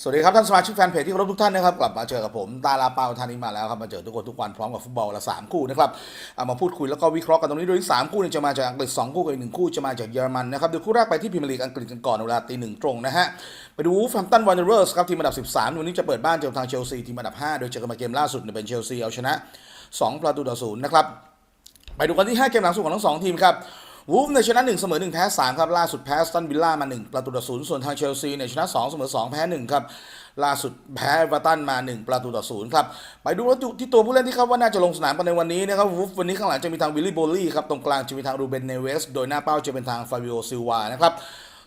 สวัสดีครับ ท่านสมาชิกแฟนเพจที่เคารพทุกท่านนะครับกลับมาเจอกับผมตาลาเปาทานิมาแล้วครับมาเจอทุกคนทุกวันพร้อมกับฟุตบอลละสามคู่นะครับเอามาพูดคุยแล้วก็วิเคราะห์กันตรงนี้โดยที่สามคู่เนี่ยจะมาจากอังกฤษสองคู่กับอีกหนึ่งคู่จะมาจากเยอรมันนะครับดยคู่แรกไปที่พรีเมียร์ลีกอังกฤษกันก่อนเวลาตีหนึ่งตรงนะฮะไปดูฟแฮมตันวันเดอร์สครับทีมอันดับ 13 วันนี้จะเปิดบ้านเจอทางเชลซีทีมอันดับ 5 โดยเจอกันมาเกมล่าสุดเนี่ยเป็นเชลซีเอาชนะ 2 ประตูต่อศูนย์นะครับไปดูกันที่ 5 เกมหลังสุดของทั้ง2ทีมครับ วูฟเนี่ยชนะ1เสมอ1แพ้3ครับล่าสุดแพ้สตันวิลล่ามา 1 ประตูต่อศูนย์ส่วนทางเชลซีเนี่ยชนะ2เสมอ2แพ้1ครับล่าสุดแพ้เอเวอร์ตันมา 1 ประตูต่อศูนย์ครับไปดูแล้วที่ตัวผู้เล่นที่คาดว่าน่าจะลงสนามกันในวันนี้นะครับวูฟวันนี้ข้างหลังจะมีทางวิลลี่โบลลี่ครับตรงกลางจะมีทางรูเบนเนเวสโดยหน้าเป้าจะเป็นทางฟาบิโอซิลวานะครับ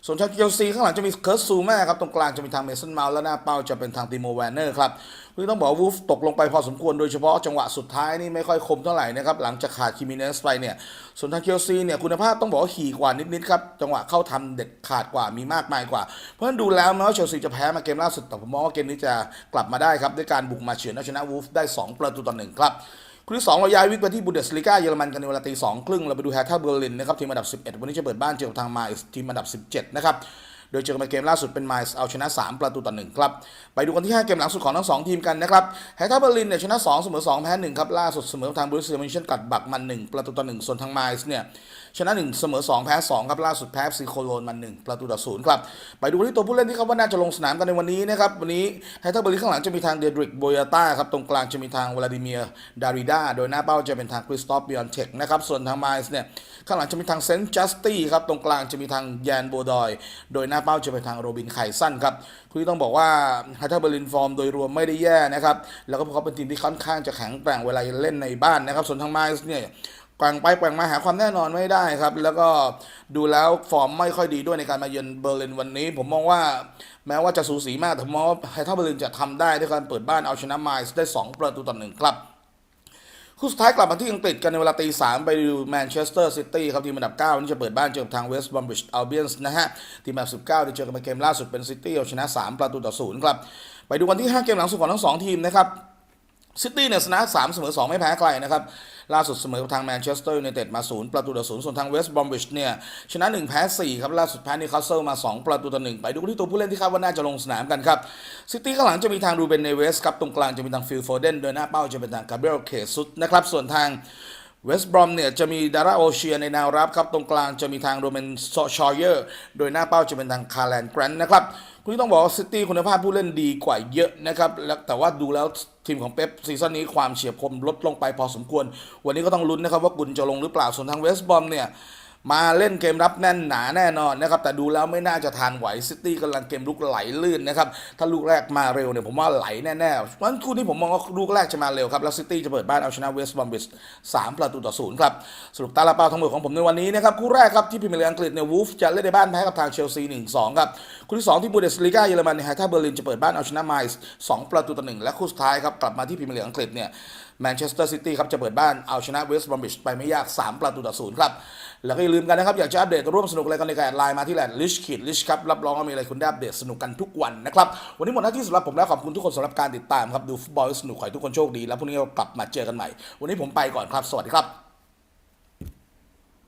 ส่วนทางเชลซีข้างหลังจะมีเคิร์สซูมาครับตรงกลางจะมีทางเมสันเมาและหน้าเป้าจะเป็นทางติโมแวนเนอร์ครับคือต้องบอกวูฟตกลงไปพอสมควรโดยเฉพาะจังหวะสุดท้ายนี่ไม่ค่อยคมเท่าไหร่นะครับ หลังจากขาดคิมิเนสไปเนี่ยส่วนทางเชลซีเนี่ยคุณภาพต้องบอกว่าขี่กว่านิดๆครับ จังหวะเข้าทำเด็ดขาดกว่ามีมากมายกว่า เพราะฉะนั้นดูแล้วแม้ว่าเชลซีจะแพ้มาเกมล่าสุดแต่ผมมองว่าเกมนี้จะกลับมาได้ครับด้วยการบุกมาเฉือนเอาชนะวูฟได้สองประตูต่อหนึ่งครับ คู่ที่2เราย้ายวิกไปที่บูเดสลิก้าเยอรมันกันในเวลาตีสองครึ่งเราไปดูแฮร์ท่าเบอร์ลินนะครับทีมอันดับ 11 วันนี้จะเปิดบ้านเจอกับทางมาทีมอันดับ 17 นะครับ โดยเจอกันในเกมล่าสุดเป็นไมล์เอาชนะ 3 ประตูต่อ1ครับ ไปดูกันที่ 5 เกมหลังสุดของทั้ง 2 ทีมกันนะครับแฮร์ท่าเบอร์ลินเนี่ยชนะ 2 เสมอ 2 แพ้ 1 ครับ ล่าสุดเสมอทางบรูเซียมินเชนกัดบักมัน 1 ประตูต่อ 1 ส่วนทางไมล์เนี่ยชนะ 1 เสมอ 2 แพ้ 2 ครับ ล่าสุดแพ้ซีโคโลนมา 1 ประตูต่อศูนครับ ไปดูที่ตัวผู้เล่นที่เขาว่าน่าจะลงสนามกันในวันนี้นะครับ วันนี้ไฮเทอร์เบอร์ลีข้างหลังจะมีทางเดดริกโบยาต้าครับ ตรงกลางจะมีทางวลาดิเมียร์ดาริดาโดยหน้าเป้าจะเป็นทางคริสตอฟบิออนเทคนะครับ ส่วนทางไมส์เนี่ยข้างหลังจะมีทางเซนต์จัสตี้ครับ ตรงกลางจะมีทางแยนโบดอย โดยหน้าเป้าจะเป็นทางโรบินไข่สั้นครับคือต้องบอกว่าไฮเทอร์เบอร์ลินฟอร์มโดยรวมไม่ได้แย่นะครับ แล้วก็พวกเขาเป็นทีมที่ค่อนข้างจะแข็งแกร่งเวลาเล่นในบ้านนะครับ ส่วนทางไมส์เนี่ยแกว่งไปแกว่งมาหาความแน่นอนไม่ได้ครับ แล้วก็ดูแล้วฟอร์มไม่ค่อยดีด้วยในการมาเยือนเบอร์ลินวันนี้ ผมมองว่าแม้ว่าจะสูสีมากแต่ผมมองว่าถ้าเบอร์ลินจะทำได้ด้วยการเปิดบ้านเอาชนะไมล์ได้ 2 ประตูต่อหนึ่งครับ คู่สุดท้ายกลับมาที่อังกฤษกันในเวลาตีสามไปดูแมนเชสเตอร์ซิตี้ครับทีมอันดับ9วันนี้จะเปิดบ้านเจอกับทางเวสต์บอมบิชอัลเบียนส์นะฮะ ทีมอันดับ 19เดี๋ยวเจอกันในเกมล่าสุดเป็นซิตี้เอาชนะ 3 ประตูต่อศูนย์ครับ ไปดูวันที่ 5 เกมหลังสุดของทั้งสองทีมนะครับ ซิตี้เนี่ยชนะ3เสมอ2 ไม่แพ้ใครนะครับ ล่าสุดเสมอกับทางแมนเชสเตอร์ยูไนเต็ดมา 0 ประตูต่อ0ส่วนทางเวสต์บอมบิชเนี่ย ชนะ 1 แพ้ 4 ครับ ล่าสุดแพ้นิวคาสเซิลมา 2 ประตูต่อ1ไปดูที่ตัวผู้เล่นที่คาดว่าน่าจะลงสนามกันครับ ซิตี้ข้างหลังจะมีทางรูเบนเนเวสครับ ตรงกลางจะมีทางฟิลโฟเดนโดยหน้าเป้าจะเป็นทางคาเบรลเคซุสนะครับส่วนทางเวสต์บรอมเนี่ยจะมีดาราโอเชียในแนวรับครับตรงกลางจะมีทางโรเมนชอเยอร์ โดยหน้าเป้าจะเป็นทางคาร์แลนแกรนนะครับ คุณต้องบอกว่าซิตี้คุณภาพผู้เล่นดีกว่าเยอะนะครับแล้วแต่ว่าดูแล้วทีมของเป๊ปซีซั่นนี้ความเฉียบคมลดลงไปพอสมควร วันนี้ก็ต้องลุ้นนะครับว่ากุนจะลงหรือเปล่าส่วนทางเวสต์บอมเนี่ย มาเล่นเกมรับแน่นหนาแน่นอนนะครับ แต่ดูแล้วไม่น่าจะทานไหวซิตี้กำลังเกมลุกไหลลื่นนะครับ ถ้าลูกแรกมาเร็วเนี่ยผมว่าไหลแน่ๆเพราะฉะนั้นคู่นี้ผมมองว่าลูกแรกจะมาเร็วครับ แล้วซิตี้จะเปิดบ้านเอาชนะเวสต์บอมบิชสามประตูต่อศูนย์ครับ สรุปตาลาเปาทั้งหมดของผมในวันนี้นะครับ คู่แรกครับที่พรีเมียร์ลีกอังกฤษเนี่ยวูฟจะเล่นในบ้านแพ้กับทางเชลซีหนึ่งสองครับคู่ที่สองที่บูเดสลีกาเยอรมันเนี่ยไฮท่าเบอร์ลินจะเปิดบ้านเอาชนะไมส์สองประตูต่อหนึ่งและคู่สุดท้ายครับกลับมาที่พรีเมียร์ลีกอังกฤษเนี่ย แมนเชสเตอร์ซิตี้ครับจะเปิดบ้านเอาชนะเวสต์บรอมบิชไปไม่ยาก 3 ประตูต่อศูนย์ครับ แล้วก็อย่าลืมกันนะครับ อยากจะอัปเดตร่วมสนุกอะไรกันในการแอดไลน์มาที่แลน์ลิชคิดลิชครับ รับรองว่ามีอะไรคุณได้อัปเดตสนุกกันทุกวันนะครับ วันนี้หมดหน้าที่สำหรับผมแล้วขอบคุณทุกคนสำหรับการติดตามครับดูฟุตบอลสนุกขอให้ทุกคนโชคดี แล้วพรุ่งนี้เรากลับมาเจอกันใหม่ วันนี้ผมไปก่อนครับสวัสดีครับ